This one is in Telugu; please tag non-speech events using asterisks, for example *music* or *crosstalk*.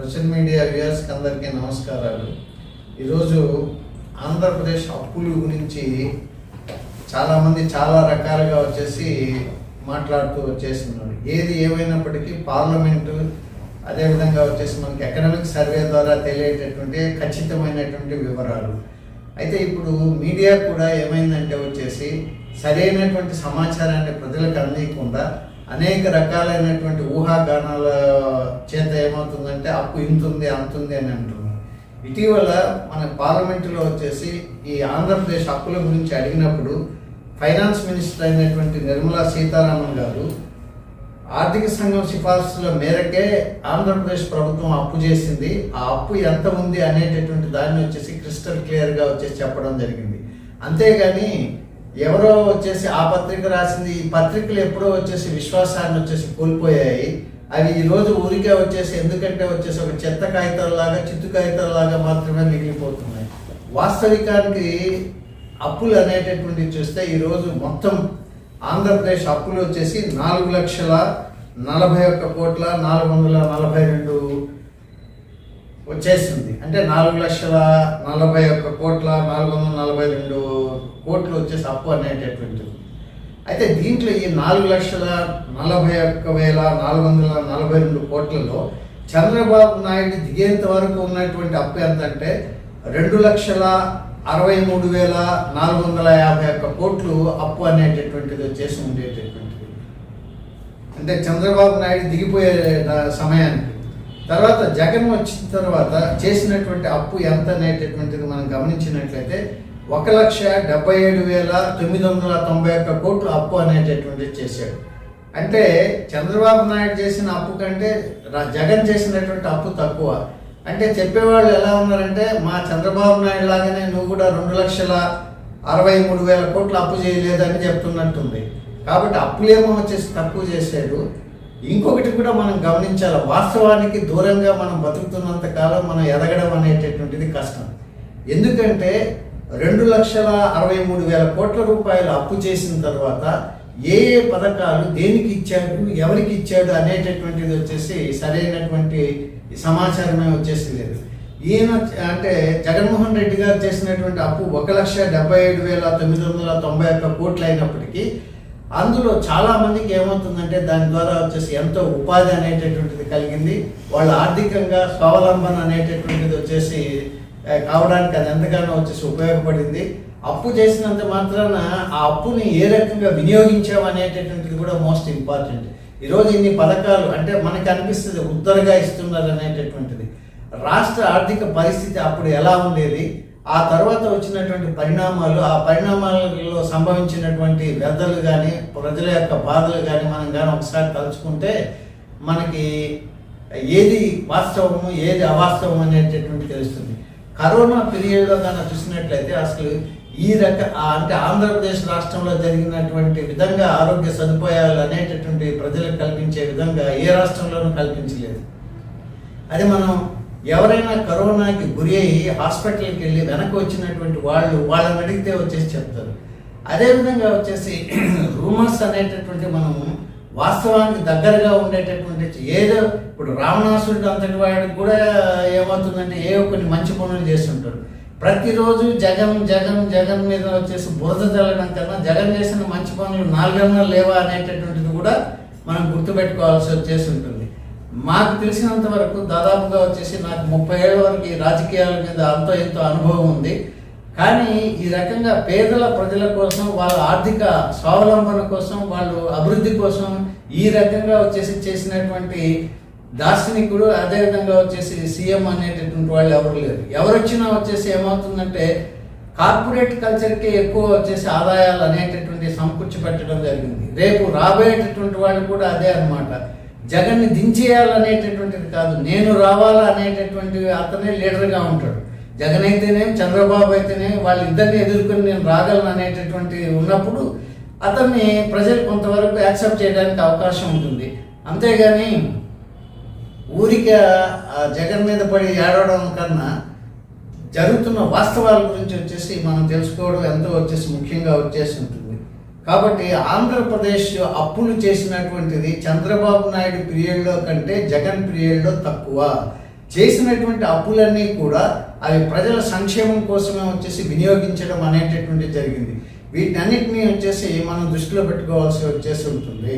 సోషల్ మీడియా వ్యూయర్స్కి అందరికీ నమస్కారాలు. ఈరోజు ఆంధ్రప్రదేశ్ అప్పుల గురించి చాలామంది చాలా రకాలుగా వచ్చేసి మాట్లాడుతూ వచ్చేస్తున్నారు. ఏది ఏమైనప్పటికీ పార్లమెంటు అదేవిధంగా వచ్చేసి మనకి ఎకనామిక్ సర్వే ద్వారా తెలియటటువంటి ఖచ్చితమైనటువంటి వివరాలు. అయితే ఇప్పుడు మీడియా కూడా ఏమైందంటే వచ్చేసి సరైనటువంటి సమాచారాన్ని ప్రజలకు అందించకుండా అనేక రకాలైనటువంటి ఊహాగానాల చేత ఏమవుతుందంటే అప్పు ఇంతుంది అంతుంది అని అంటున్నారు ఇటీవల మన పార్లమెంటులో వచ్చేసి ఈ ఆంధ్రప్రదేశ్ అప్పుల గురించి అడిగినప్పుడు ఫైనాన్స్ మినిస్టర్ అయినటువంటి నిర్మలా సీతారామన్ గారు ఆర్థిక సంఘం సిఫార్సుల మేరకే ఆంధ్రప్రదేశ్ ప్రభుత్వం అప్పు చేసింది. ఆ అప్పు ఎంత ఉంది అనేటటువంటి దాన్ని వచ్చేసి క్రిస్టల్ క్లియర్గా వచ్చేసి చెప్పడం జరిగింది. అంతేగాని ఎవరో వచ్చేసి ఆ పత్రిక రాసింది ఈ పత్రికలు ఎప్పుడో వచ్చేసి విశ్వాసాన్ని వచ్చేసి కోల్పోయాయి. అవి ఈరోజు ఊరికే వచ్చేసి ఎందుకంటే వచ్చేసి ఒక చెత్త కాగితాలలాగా చిత్తు కాగితాలలాగా మాత్రమే మిగిలిపోతున్నాయి. వాస్తవికానికి అప్పులు అనేటటువంటి చూస్తే ఈరోజు మొత్తం ఆంధ్రప్రదేశ్ అప్పులు వచ్చేసి నాలుగు లక్షల నలభై ఒక్క కోట్ల నాలుగు వందల నలభై రెండు వచ్చేసింది. అంటే నాలుగు లక్షల నలభై ఒక్క కోట్ల నాలుగు వందల నలభై రెండు కోట్లు వచ్చేసి అప్పు అనేటటువంటిది. అయితే దీంట్లో ఈ నాలుగు లక్షల నలభై ఒక్క వేల నాలుగు వందల నలభై రెండు కోట్లలో చంద్రబాబు నాయుడు దిగేంత వరకు ఉన్నటువంటి అప్పు ఎంత అంటే రెండు లక్షల అరవై మూడు వేల నాలుగు వందల యాభై ఒక్క కోట్లు అప్పు అనేటటువంటిది వచ్చేసి ఉండేటటువంటిది. అంటే చంద్రబాబు నాయుడు దిగిపోయే సమయానికి. తర్వాత జగన్ వచ్చిన తర్వాత చేసినటువంటి అప్పు ఎంత అనేటటువంటిది మనం గమనించినట్లయితే ఒక లక్ష డెబ్బై ఏడు వేల తొమ్మిది వందల తొంభై ఒక్క కోట్లు అప్పు అనేటటువంటిది చేశాడు. అంటే చంద్రబాబు నాయుడు చేసిన అప్పు కంటే రా- జగన్ చేసినటువంటి అప్పు తక్కువ. అంటే చెప్పేవాళ్ళు ఎలా ఉన్నారంటే మా చంద్రబాబు నాయుడు లాగానే నువ్వు కూడా రెండు లక్షల అరవై మూడు వేల కోట్లు అప్పు చేయలేదని చెప్తున్నట్టుంది. కాబట్టి అప్పులేమో వచ్చేసి తక్కువ చేశాడు. ఇంకొకటి కూడా మనం గమనించాలి వాస్తవానికి దూరంగా మనం బతుకుతున్నంత కాలం మనం ఎదగడం అనేటటువంటిది కష్టం. ఎందుకంటే రెండు లక్షల అరవై మూడు వేల కోట్ల రూపాయలు అప్పు చేసిన తర్వాత ఏ ఏ పథకాలు దేనికి ఇచ్చాడు ఎవరికి ఇచ్చాడు అనేటటువంటిది వచ్చేసి సరైనటువంటి సమాచారమే వచ్చేసి లేదు ఈయన అంటే జగన్మోహన్ రెడ్డి గారు చేసినటువంటి అప్పు ఒక లక్ష డెబ్బై ఏడు వేల తొమ్మిది వందల తొంభై ఒక్క కోట్లు అయినప్పటికీ అందులో చాలామందికి ఏమవుతుందంటే దాని ద్వారా వచ్చేసి ఎంతో ఉపాధి అనేటటువంటిది కలిగింది. వాళ్ళ ఆర్థికంగా స్వావలంబన అనేటటువంటిది వచ్చేసి కావడానికి అది ఎంతగానో వచ్చేసి ఉపయోగపడింది. అప్పు చేసినంత మాత్రాన ఆ అప్పుని ఏ రకంగా వినియోగించాం అనేటటువంటిది కూడా మోస్ట్ ఇంపార్టెంట్. ఈరోజు ఇన్ని పథకాలు అంటే మనకి అనిపిస్తుంది ఉత్తరగా ఇస్తున్నారు అనేటటువంటిది. రాష్ట్ర ఆర్థిక పరిస్థితి అప్పుడు ఎలా ఉండేది? ఆ తర్వాత వచ్చినటువంటి పరిణామాలు ఆ పరిణామాలలో సంభవించినటువంటి వ్యర్థలు కానీ ప్రజల యొక్క బాధలు కానీ మనం కానీ ఒకసారి తలుచుకుంటే మనకి ఏది వాస్తవము ఏది అవాస్తవం అనేటటువంటి తెలుస్తుంది. కరోనా పీరియడ్లో కనుక చూసినట్లయితే అసలు ఈ రక అంటే ఆంధ్రప్రదేశ్ రాష్ట్రంలో జరిగినటువంటి విధంగా ఆరోగ్య సదుపాయాలు అనేటటువంటి ప్రజలకు కల్పించే విధంగా ఏ రాష్ట్రంలోనూ కల్పించలేదు. అది మనం ఎవరైనా కరోనాకి గురి అయ్యి హాస్పిటల్కి వెళ్ళి వెనక్కి వచ్చినటువంటి వాళ్ళు వాళ్ళని అడిగితే వచ్చేసి చెప్తారు. అదేవిధంగా వచ్చేసి *clears throat* రూమర్స్ అనేటటువంటి మనం వాస్తవానికి దగ్గరగా ఉండేటటువంటి ఏదో ఇప్పుడు రావణాసురుడు అంతటి వాడికి కూడా ఏమవుతుందంటే ఏ కొన్ని మంచి పనులు చేస్తుంటాడు. ప్రతిరోజు జగన్ జగన్ జగన్ మీద వచ్చేసి బురద చల్లడం కన్నా జగన్ చేసిన మంచి పనులు నాలుగన్నా లేవా అనేటటువంటిది కూడా మనం గుర్తుపెట్టుకోవాల్సి వచ్చేసి ఉంటుంది. మాకు తెలిసినంత వరకు దాదాపుగా వచ్చేసి నాకు ముప్పై ఏళ్ళ వరకు ఈ రాజకీయాల మీద అంతో ఎంతో అనుభవం ఉంది. కానీ ఈ రకంగా పేదల ప్రజల కోసం వాళ్ళ ఆర్థిక స్వావలంబన కోసం వాళ్ళు అభివృద్ధి కోసం ఈ రకంగా వచ్చేసి చేసినటువంటి దార్శనికుడు అదేవిధంగా వచ్చేసి సీఎం అనేటటువంటి వాళ్ళు ఎవరు లేరు. ఎవరు వచ్చినా వచ్చేసి ఏమవుతుందంటే కార్పొరేట్ కల్చర్కి ఎక్కువ వచ్చేసి ఆదాయాలు అనేటటువంటి సమకూర్చి పెట్టడం జరిగింది. రేపు రాబోయేటటువంటి వాళ్ళు కూడా అదే అన్నమాట. జగన్ని దించేయాలనేటటువంటిది కాదు నేను రావాలా అనేటటువంటి అతనే లీడర్గా ఉంటాడు. జగన్ అయితేనే చంద్రబాబు అయితేనే వాళ్ళిద్దరిని ఎదుర్కొని నేను రాగలను అనేటటువంటి ఉన్నప్పుడు అతన్ని ప్రజలు కొంతవరకు యాక్సెప్ట్ చేయడానికి అవకాశం ఉంటుంది. అంతేగాని ఊరిక జగన్ మీద పడి ఏడవడం కన్నా జరుగుతున్న వాస్తవాల గురించి వచ్చేసి మనం తెలుసుకోవడం ఎంతో వచ్చేసి ముఖ్యంగా వచ్చేసి ఉంటుంది. కాబట్టి ఆంధ్రప్రదేశ్ అప్పులు చేసినటువంటిది చంద్రబాబు నాయుడు పీరియడ్లో కంటే జగన్ పీరియడ్లో తక్కువ. చేసినటువంటి అప్పులన్నీ కూడా అవి ప్రజల సంక్షేమం కోసమే వచ్చేసి వినియోగించడం అనేటటువంటి జరిగింది. వీటన్నిటిని వచ్చేసి మనం దృష్టిలో పెట్టుకోవాల్సి వచ్చేసి ఉంటుంది.